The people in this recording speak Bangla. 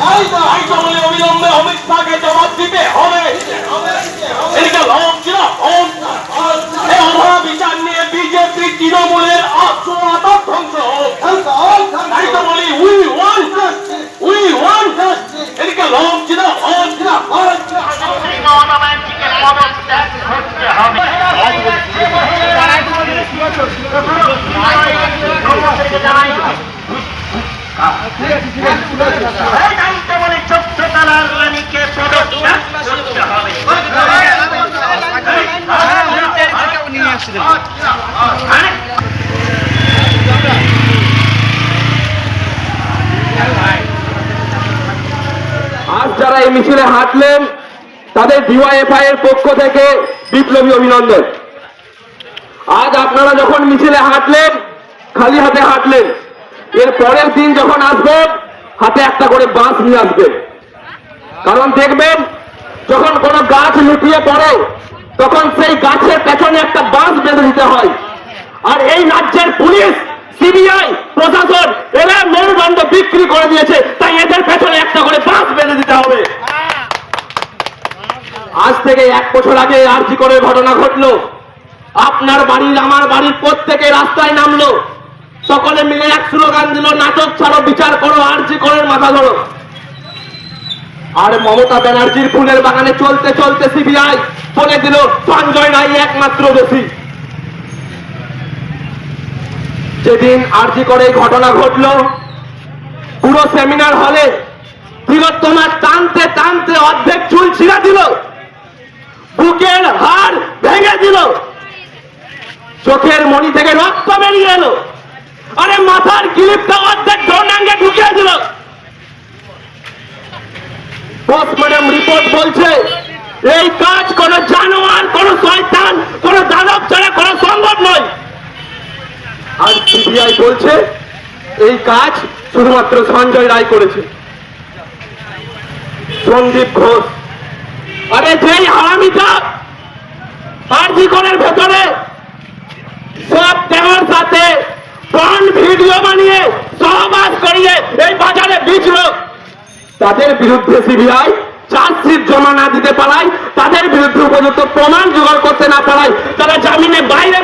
তাই জবাব দিতে হবে এটা লম বিচার নিয়ে বিজেপি তৃণমূলের আত্মমাতা ধ্বংস হোক তাই তো উই ওয়ান উই ওয়ান এদিকে লম কিনা অন কিনা যারা এই মিছিলে হাঁটলেন, তাদের ডিওয়াইএফআই এর পক্ষ থেকে বিপ্লবী অভিনন্দন। আজ আপনারা যখন মিছিলে হাঁটলেন, খালি হাতে হাঁটলেন, এর পরের দিন যখন আসবেন, হাতে একটা করে বাঁশ নিয়ে আসবেন। কারণ দেখবেন, যখন কোনো গাছ লুটিয়ে পড়ে, তখন সেই গাছের পেছনে একটা বাঁশ বেঁধে দিতে হয়। আর এই রাজ্যের পুলিশ সিবিআই প্রশাসন, এরা মেরুদণ্ড বিক্রি করে দিয়েছে। তাই এদের পেছনে একটা করে বাঁশ বেঁধে দিতে হবে আজ থেকে এক বছর আগে আরজি করে ঘটনা ঘটলো। আপনার বাড়ির, আমার বাড়ির প্রত্যেকে রাস্তায় নামলো। সকলে মিলে এক স্লোগান দিল, নাটক ছাড়ো, বিচার করো, আরজি করের মাথা ধরো। আর মমতা ব্যানার্জির ফুলের বাগানে চলতে চলতে সিবিআই বলে দিল, সঞ্জয় রায় একমাত্র দোষী। যেদিন আরজি করে ঘটনা ঘটলো, পুরো সেমিনার হলে বৃহত্তমার টানতে টানতে অর্ধেক চুল ছিঁড়া দিল বুকের হাড় ভেঙে দিল চোখের মণি থেকে রক্ত বেরিয়ে এলো। আরে মাথার ক্লিপটা অর্ধেক ডোনাঙ্গে ঢুকিয়ে দিল। পোস্টমর্টম রিপোর্ট বলছে, এই কাজ কোন জানোয়ার, কোন শয়তান, কোন দানব ছাড়া করা সম্ভব নয়। আর সিবিআই বলছে, এই কাজ শুধুমাত্র সঞ্জয় রায় করেছে। সন্দীপ ঘোষ। আরে যেই হারামিটা আরজিকরের ভেতরে সব দেওয়ার সাথে কোন ভিডিও বানিয়ে সহবাস করিয়ে এই বাজারে বিচল তাদের বিরুদ্ধে সিবিআই চার্জশিট জমা না দিতে পারায়, তাদের বিরুদ্ধে উপযুক্ত প্রমাণ জোগাড় করতে না পারায়, তারা জামিনে বাইরে